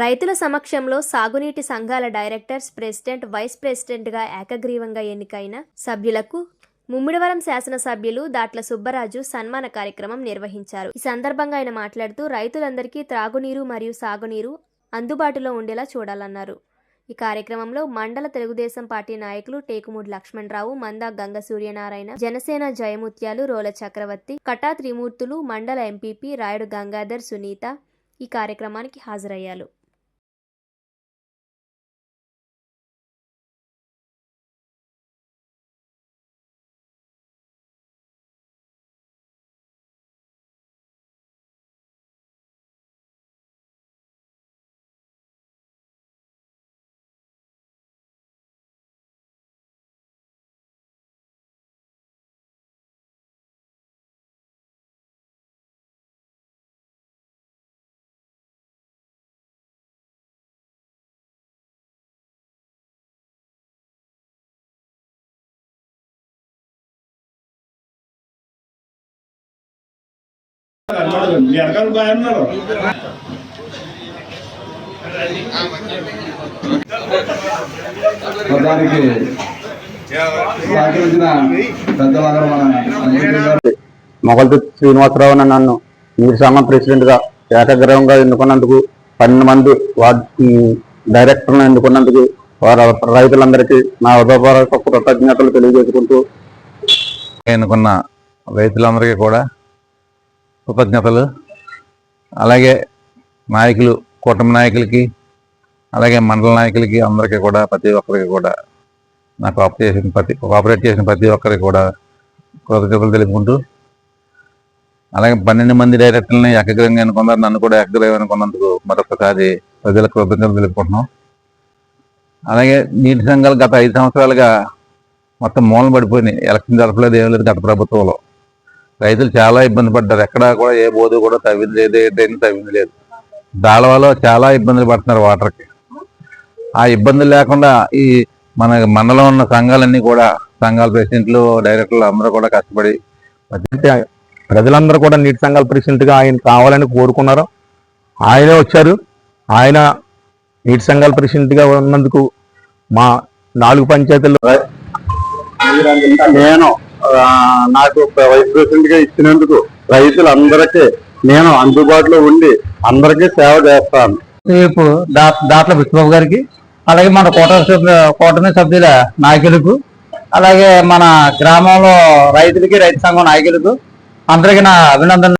రైతుల సమక్షంలో సాగునీటి సంఘాల డైరెక్టర్స్ ప్రెసిడెంట్ వైస్ ప్రెసిడెంట్గా ఏకగ్రీవంగా ఎన్నికైన సభ్యులకు ముమ్మిడివరం శాసనసభ్యులు దాట్ల సుబ్బరాజు సన్మాన కార్యక్రమం నిర్వహించారు. ఈ సందర్భంగా ఆయన మాట్లాడుతూ రైతులందరికీ త్రాగునీరు మరియు సాగునీరు అందుబాటులో ఉండేలా చూడాలన్నారు. ఈ కార్యక్రమంలో మండల తెలుగుదేశం పార్టీ నాయకులు టేకుమూడి లక్ష్మణరావు మందా గంగ సూర్యనారాయణ జనసేన జయముత్యాలు రోల చక్రవర్తి కటా త్రిమూర్తులు మండల ఎంపీపీ రాయుడు గంగాధర్ సునీత ఈ కార్యక్రమానికి హాజరయ్యారు. మీ దానికి సహకరించిన మొగల్తి శ్రీనివాసరావు అని నన్ను నీటి సంఘం ప్రెసిడెంట్గా ఏకగ్రీవంగా ఎన్నుకున్నందుకు పన్నెండు మంది వార్డ్ ఉమ్, డైరెక్టర్లను ఎన్నుకున్నందుకు వారి రైతులందరికీ నా హృదయపూర్వక కృతజ్ఞతలు తెలియజేసుకుంటూ ఎన్నుకున్న రైతులందరికీ కూడా కృతజ్ఞతలు అలాగే నాయకులు కూటమి నాయకులకి అలాగే మండల నాయకులకి అందరికీ కూడా ప్రతి ఒక్కరికి కూడా నాకు ఆప్ చేసిన ప్రతి కోఆపరేట్ చేసిన ప్రతి ఒక్కరికి కూడా కృతజ్ఞతలు తెలుపుకుంటూ అలాగే పన్నెండు మంది డైరెక్టర్లని ఏకగ్రంగా అనుకున్నారు నన్ను కూడా ఏకగ్రంగా అనుకున్నందుకు మరొకసారి ప్రజలకు కృతజ్ఞతలు తెలుపుకుంటున్నాం. అలాగే నీటి సంఘాలు గత ఐదు సంవత్సరాలుగా మొత్తం మూలం పడిపోయినాయి. ఎలక్షన్ జరపలేదు ఏం లేదు గత ప్రభుత్వంలో. రైతులు చాలా ఇబ్బంది పడ్డారు. ఎక్కడా కూడా ఏ బోధు కూడా తవ్వింది లేదు ఏ డ్రైన్ తవ్వింది లేదు. దాళవాలో చాలా ఇబ్బందులు పడుతున్నారు వాటర్కి. ఆ ఇబ్బందులు లేకుండా ఈ మన మండలం ఉన్న సంఘాలన్నీ కూడా సంఘాల ప్రెసిడెంట్లు డైరెక్టర్లు అందరూ కూడా కష్టపడి ప్రజలందరూ కూడా నీటి సంఘాల ప్రెసిడెంట్గా ఆయన కావాలని కోరుకున్నారు. ఆయనే వచ్చారు. ఆయన నీటి సంఘాల ప్రెసిడెంట్గా ఉన్నందుకు మా నాలుగు పంచాయతీలు నేను నాకు వైస్ ప్రెసిడెంట్గా ఇచ్చినందుకు రైతులందరికీ నేను అందుబాటులో ఉండి అందరికీ సేవ చేస్తాను. రేపు దాట్ల విష్ణుబాబు గారికి అలాగే మన కోట కూటమి సభ్యుల నాయకులకు అలాగే మన గ్రామంలో రైతులకి రైతు సంఘం నాయకులకు అందరికీ నా అభినందన